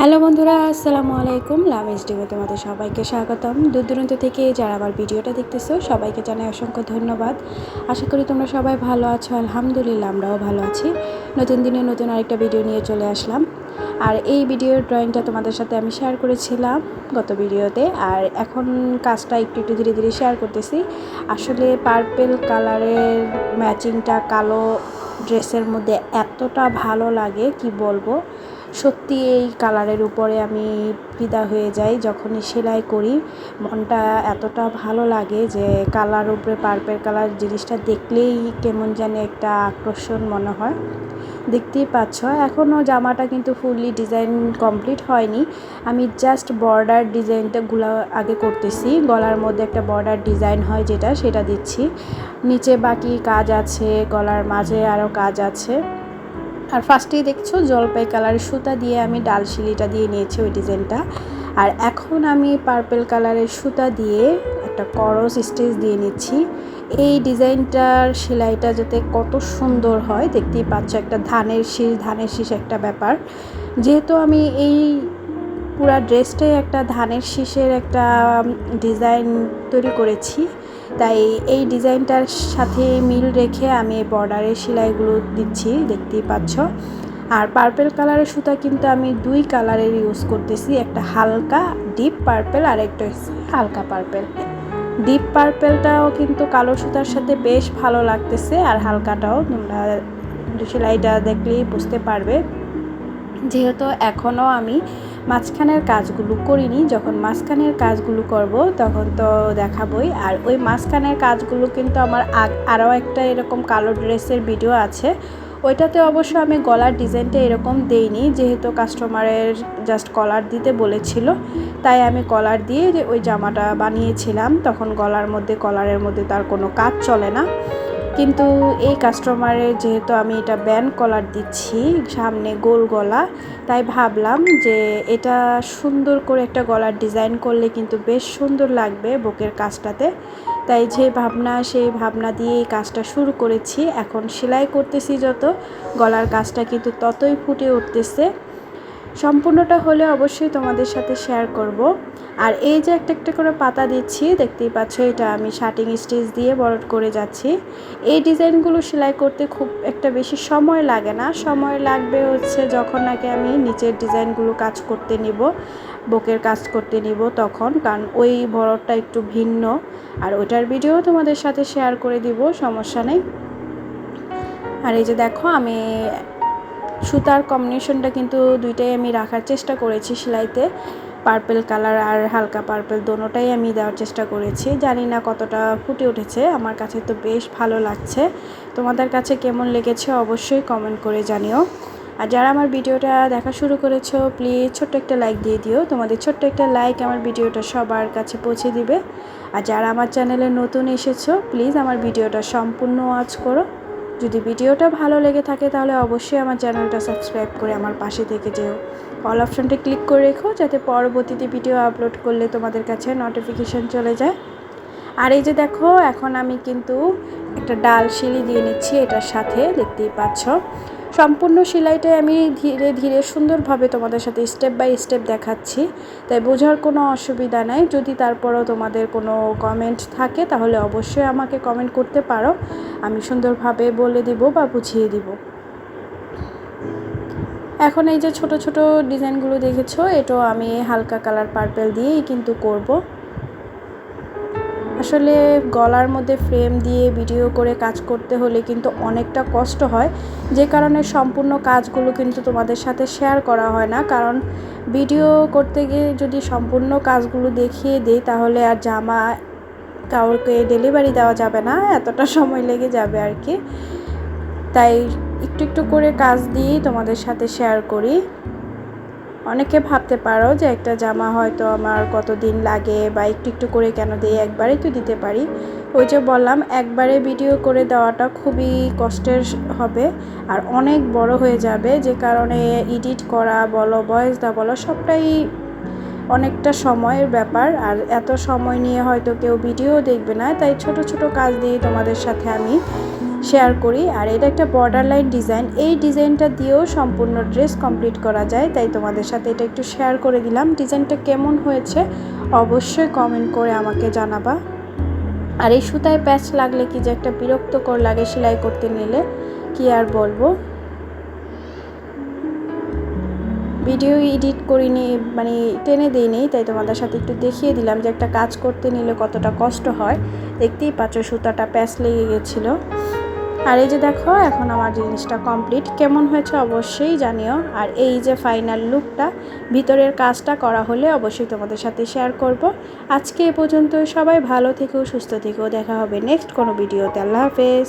Hello বন্ধুরা, আসসালামু আলাইকুম। লাভ এসডিও তোমাদের সবাইকে স্বাগতম। দূর দূরান্ত থেকে যারা আমার ভিডিওটা দেখতেছো, সবাইকে জানাই অসংখ্য ধন্যবাদ। আশা করি তোমরা সবাই ভালো আছো, আলহামদুলিল্লাহ আমরাও ভালো আছি। নতুন দিনে নতুন আরেকটা ভিডিও নিয়ে চলে আসলাম। আর এই ভিডিওর ড্রয়িংটা তোমাদের সাথে আমি শেয়ার করেছিলাম গত ভিডিওতে। আর এখন কাজটা একটু একটু ধীরে ধীরে শেয়ার করতেছি। আসলে পার্পেল কালারের ম্যাচিংটা কালো ড্রেসের মধ্যে এতটা ভালো লাগে, কি বলব? সত্যি এই কালারের উপরে আমি ফিদা হয়ে যাই, যখনই সেলাই করি। মনটা এতটা ভালো লাগে যে কালার উপরে পার্পেল কালার জিনিসটা দেখলেই কেমন জানি একটা আকর্ষণ মনে হয়। দেখতেই পাচ্ছ এখনও জামাটা কিন্তু ফুললি ডিজাইন কমপ্লিট হয়নি। আমি জাস্ট বর্ডার ডিজাইনটা গুলা আগে করতেছি। গলার মধ্যে একটা বর্ডার ডিজাইন হয় যেটা, সেটা দিচ্ছি। নিচে বাকি কাজ আছে, গলার মাঝে আরও কাজ আছে। আর ফার্স্টেই দেখছ জলপাই কালারের সুতা দিয়ে আমি ডাল শিলিটা দিয়ে নিয়েছি ওই ডিজাইনটা। আর এখন আমি পার্পেল কালারের সুতা দিয়ে একটা করস স্টেজ দিয়ে নিচ্ছি। এই ডিজাইনটার সেলাইটা যাতে কত সুন্দর হয়, দেখতেই পাচ্ছ একটা ধানের শীষ ধানের শীষ একটা ব্যাপার। যেহেতু আমি এই পুরা ড্রেসটাই একটা ধানের শীষের একটা ডিজাইন তৈরি করেছি তাই এই ডিজাইনটার সাথে মিল রেখে আমি বর্ডারের সেলাইগুলো দিচ্ছি, দেখতেই পাচ্ছ। আর পার্পেল কালারের সুতা কিন্তু আমি দুই কালারের ইউজ করতেছি, একটা হালকা ডিপ পার্পেল আর একটা হালকা পার্পেল ডিপ পার্পেলটাও কিন্তু কালো সুতার সাথে বেশ ভালো লাগতেছে আর হালকাটাও তোমরা সেলাইটা দেখলেই বুঝতে পারবে। যেহেতু এখনও আমি মাঝখানের কাজগুলো করিনি, যখন মাঝখানের কাজগুলো করব তখন তো দেখাবই। আর ওই মাঝখানের কাজগুলো কিন্তু আমার আরও একটা এরকম কালো ড্রেসের ভিডিও আছে। ওইটাতে অবশ্য আমি গলার ডিজাইনটা এরকম দেইনি, যেহেতু কাস্টমারের জাস্ট কলার দিতে বলেছিল। তাই আমি কলার দিয়ে ওই জামাটা বানিয়েছিলাম, তখন গলার মধ্যে, কলারের মধ্যে তার কোনো কাজ চলে না। কিন্তু এই কাস্টমারের যেহেতু আমি এটা ব্যান্ড কলার দিচ্ছি সামনে গোল গলা, তাই ভাবলাম যে এটা সুন্দর করে একটা গলার ডিজাইন করলে কিন্তু বেশ সুন্দর লাগবে বুকের কাজটাতে। তাই যে ভাবনা, সেই ভাবনা দিয়ে এই কাজটা শুরু করেছি। এখন সেলাই করতেছি যত, গলার কাজটা কিন্তু ততই ফুটে উঠতেছে। সম্পূর্ণটা হলে অবশ্যই তোমাদের সাথে শেয়ার করব। আর এই যে একটা একটা করে পাতা দিচ্ছি, দেখতেই পাচ্ছ এটা আমি শার্টিং স্টিচ দিয়ে বড় করে যাচ্ছি। এই ডিজাইনগুলো সেলাই করতে খুব একটা বেশি সময় লাগে না। সময় লাগবে হচ্ছে যখন নাকি আমি নিচের ডিজাইনগুলো কাজ করতে নিব, বুকের কাজ করতে নিব তখন, কারণ ওই বড়টা একটু ভিন্ন। আর ওইটার ভিডিও তোমাদের সাথে শেয়ার করে দিব, সমস্যা নেই। আর এই যে দেখো, আমি সুতার কম্বিনেশনটা কিন্তু দুইটাই আমি রাখার চেষ্টা করেছি সেলাইতে। পার্পেল কালার আর হালকা পার্পেল দোনোটাই আমি দেওয়ার চেষ্টা করেছি। জানি না কতটা ফুটে উঠেছে, আমার কাছে তো বেশ ভালো লাগছে। তোমাদের কাছে কেমন লেগেছে অবশ্যই কমেন্ট করে জানিও। আর যারা আমার ভিডিওটা দেখা শুরু করেছ প্লিজ ছোট্ট একটা লাইক দিয়ে দিও। তোমাদের ছোট্ট একটা লাইক আমার ভিডিওটা সবার কাছে পৌঁছে দিবে। আর যারা আমার চ্যানেলে নতুন এসেছ প্লিজ আমার ভিডিওটা সম্পূর্ণ ওয়াচ করো। যদি ভিডিওটা ভালো লেগে থাকে তাহলে অবশ্যই আমার চ্যানেলটা সাবস্ক্রাইব করে আমার পাশে থেকে যেও। অল অপশনটা ক্লিক করে রেখো যাতে পরবর্তীতে ভিডিও আপলোড করলে তোমাদের কাছে নোটিফিকেশান চলে যায়। আর এই যে দেখো, এখন আমি কিন্তু একটা ডাল সিঁড়ি দিয়ে নিচ্ছি, এটার সাথে দেখতেই পাচ্ছ। সম্পূর্ণ সেলাইটাই আমি ধীরে ধীরে সুন্দরভাবে তোমাদের সাথে স্টেপ বাই স্টেপ দেখাচ্ছি। তাই বোঝার কোনো অসুবিধা নাই। যদি তারপরও তোমাদের কোনো কমেন্ট থাকে, তাহলে অবশ্যই আমাকে কমেন্ট করতে পারো। আমি সুন্দরভাবে বলে দিব বা বুঝিয়ে দিব। এখন এই যে ছোট ছোট ডিজাইনগুলো দেখেছ, এটাও আমি হালকা কালার পার্পেল দিয়েই কিন্তু করব। আসলে গলার মধ্যে ফ্রেম দিয়ে ভিডিও করে কাজ করতে হলে কিন্তু অনেকটা কষ্ট হয়। যে কারণে সম্পূর্ণ কাজগুলো কিন্তু তোমাদের সাথে শেয়ার করা হয় না। কারণ ভিডিও করতে গিয়ে যদি সম্পূর্ণ কাজগুলো দেখিয়ে দিই, তাহলে আর জামা কাউকে ডেলিভারি দেওয়া যাবে না। এতটা সময় লেগে যাবে আর কি। তাই একটু একটু করে কাজ দিয়েই তোমাদের সাথে শেয়ার করি। অনেকে ভাবতে পারো যে একটা জামা হয়তো আমার কত দিন লাগে বা একটু একটু করে কেন দিই একবারেই তো দিতে পারি। ওই যে বললাম, একবারে ভিডিও করে দেওয়াটা খুবই কষ্টের হবে আর অনেক বড় হয়ে যাবে। যে কারণে এডিট করা বলো, ভয়েস দেওয়া বলো, সবটাই অনেকটা সময়ের ব্যাপার। আর এত সময় নিয়ে হয়তো কেউ ভিডিও দেখবে না, তাই ছোট ছোট কাজ দিয়ে তোমাদের সাথে আমি। শেয়ার করি। আর এটা একটা বর্ডার লাইন ডিজাইন এই ডিজাইনটা দিয়েও সম্পূর্ণ ড্রেস কমপ্লিট করা যায়। তাই তোমাদের সাথে এটা একটু শেয়ার করে দিলাম। ডিজাইনটা কেমন হয়েছে অবশ্যই কমেন্ট করে আমাকে জানাবা। আর এই সুতায় প্যাচ লাগলে কি যে একটা বিরক্তকর লাগে সেলাই করতে নিলে, কি আর বলব? ভিডিও এডিট করিনি মানে টেনে দিইনি, তাই তোমাদের সাথে একটু দেখিয়ে দিলাম যে একটা কাজ করতে নিলে কতটা কষ্ট হয়। দেখতেই পাচ্ছ সুতাটা প্যাচ লেগে গেছিল। আর এই যে দেখো, এখন আমার জিনিসটা কমপ্লিট কেমন হয়েছে অবশ্যই জানিও। আর এই যে ফাইনাল লুকটা ভিতরের কাজটা করা হলে অবশ্যই তোমাদের সাথে শেয়ার করব। আজকে এ পর্যন্ত সবাই ভালো থেকেও সুস্থ থেকেও দেখা হবে নেক্সট কোনো ভিডিওতে আল্লাহ হাফেজ।